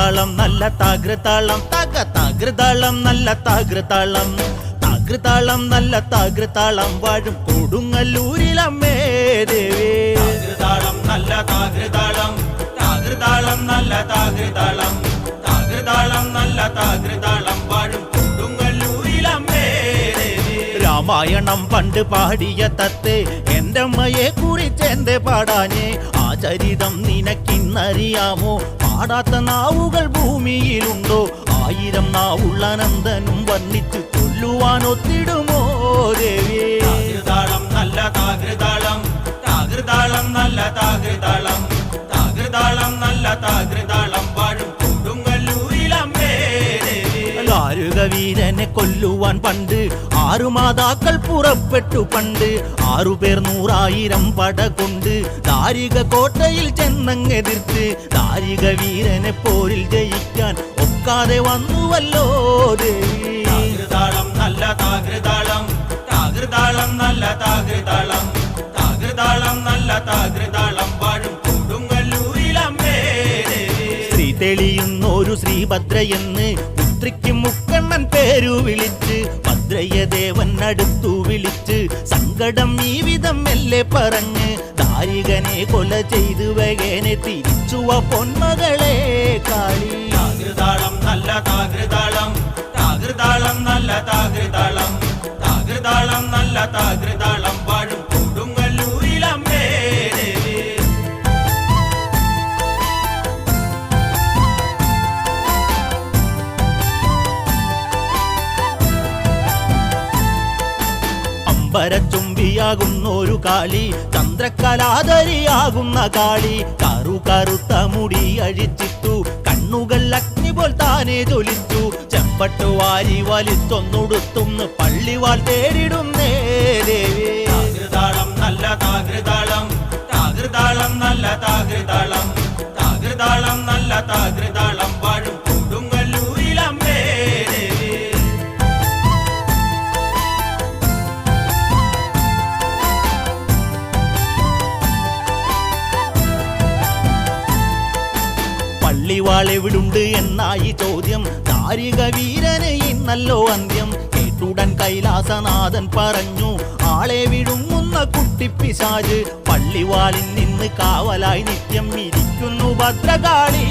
താകൃതാളം നല്ല താകൃതാളം. തക താകൃതാളം നല്ല താകൃതാളം. താകൃതാളം നല്ല താകൃതാളം. വാഴും കൊടുങ്ങല്ലൂരിലമ്മേ ദേവേ. താകൃതാളം നല്ല താകൃതാളം. താകൃതാളം നല്ല താകൃതാളം. താകൃതാളം നല്ല താകൃതാളം. വാഴും കൊടുങ്ങല്ലൂരിലമ്മേ രാമായണം പണ്ട് പാടിയ തത്തെ എന്റെ അമ്മയെ കുറിച്ച് എന്റെ പാടാഞ്ഞേ? ആ ചരിതം നിനക്കിന്നറിയാമോ? പാടാത്ത നാവുകൾ ഭൂമിയിലുണ്ടോ? ആയിരം നാവുള്ള നന്ദനും വർണിച്ചു ചൊല്ലുവാൻ ഒത്തിടുമോ ദേവിയേ താകൃതാളം നല്ല താകൃതാളം. താകൃതാളം നല്ല താകൃതാളം. താകൃതാളം നല്ല താകൃതാളം. വാഴും കൊടുങ്ങല്ലൂരിലമ്മേ ഗാരുക വീരനെ കൊല്ലുവാൻ പണ്ട് ആറു മാതാക്കൾ പുറപ്പെട്ടു പണ്ട്. ആറുപേർ നൂറായിരം പട കൊണ്ട് ദാരിക കോട്ടയിൽ ചെന്നങ്ങെതിർത്ത്. ദാരിക വീരനെ പോരിൽ ജയിക്കാൻ ഒക്കാതെ വന്നുവല്ലോ താകൃതാളം നല്ല താകൃതാളം. താകൃതാളം നല്ല താകൃതാളം. താകൃതാളം നല്ല താകൃതാളം വാഴും കൊടുങ്ങല്ലൂരിലമ്മേ ശ്രീ തെളിയുന്നൊരു ശ്രീഭദ്രയെന്ന് പുത്രിക്ക് മുക്കണ്ണൻ പേരു വിളിച്ച്. ദേവൻ അടുത്തു വിളിച്ച് സങ്കടം ഈ വിധം മെല്ലെ പറഞ്ഞ് ദാരികനെ കൊല ചെയ്തു വകേനെ തിരിച്ചുവ പൊന്മകളെ കാളി. താകൃതാളം നല്ല താകൃതാളം താകൃതാളം നല്ല താകൃതാളം താകൃതാളം നല്ല താകൃതാളം അമ്പരച്ചുംബിയാകുന്നൊരു കാളി ചന്ദ്രകലാധരിയാകുന്ന കാളി. കറു കറുത്ത മുടി അഴിച്ചിട്ടു കണ്ണുകൾ അഗ്നി പോൽ താനെ ജ്വലിച്ചു ചെമ്പട്ടു വാരി വലിച്ചൊന്നുടുത്തുന്ന് പള്ളിവാൾ തേടിടുന്നേ ദേവി. പള്ളിവാൾ എവിടുണ്ട് എന്നായി ചോദ്യം. താരിക വീരന് ഇന്നല്ലോ അന്ത്യം. കേട്ടുടൻ കൈലാസനാഥൻ പറഞ്ഞു ആളെ വിഴുങ്ങുന്ന കുട്ടിപ്പിശാജ് പള്ളിവാളിൽ നിന്ന് കാവലായി നിത്യം ഇരിക്കുന്നു ഭദ്രകാളി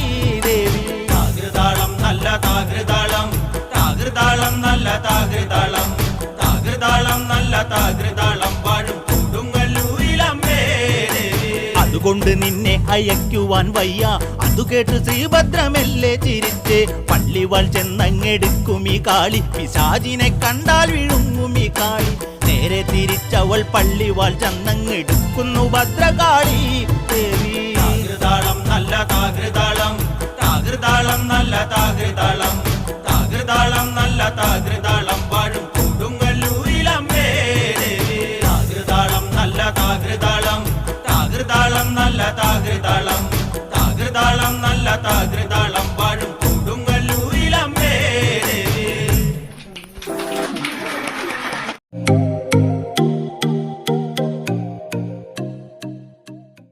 ദേവി. താകൃതാളം നല്ല താകൃതാളം. താകൃതാളം നല്ല താകൃതാളം. താകൃതാളം നല്ല താകൃതാളം. അതുകൊണ്ട് നിന്നെ അയക്കുവാൻ വയ്യ. അതു കേട്ട് ശ്രീഭദ്രമല്ലേ ചിരിച്ച് പള്ളിവാൾ ചെന്നങ്ങെടുക്കും ഈ കാളി. പിശാചിനെ കണ്ടാൽ വിഴുങ്ങും ഈ കാളി. നേരെ തിരിച്ചവൾ പള്ളിവാൾ ചെന്നങ്ങെടുക്കുന്നു ഭദ്രകാളി. ദേവി. താകൃതാളം നല്ല താകൃതാളം താകൃതാളം നല്ല താകൃതാളം.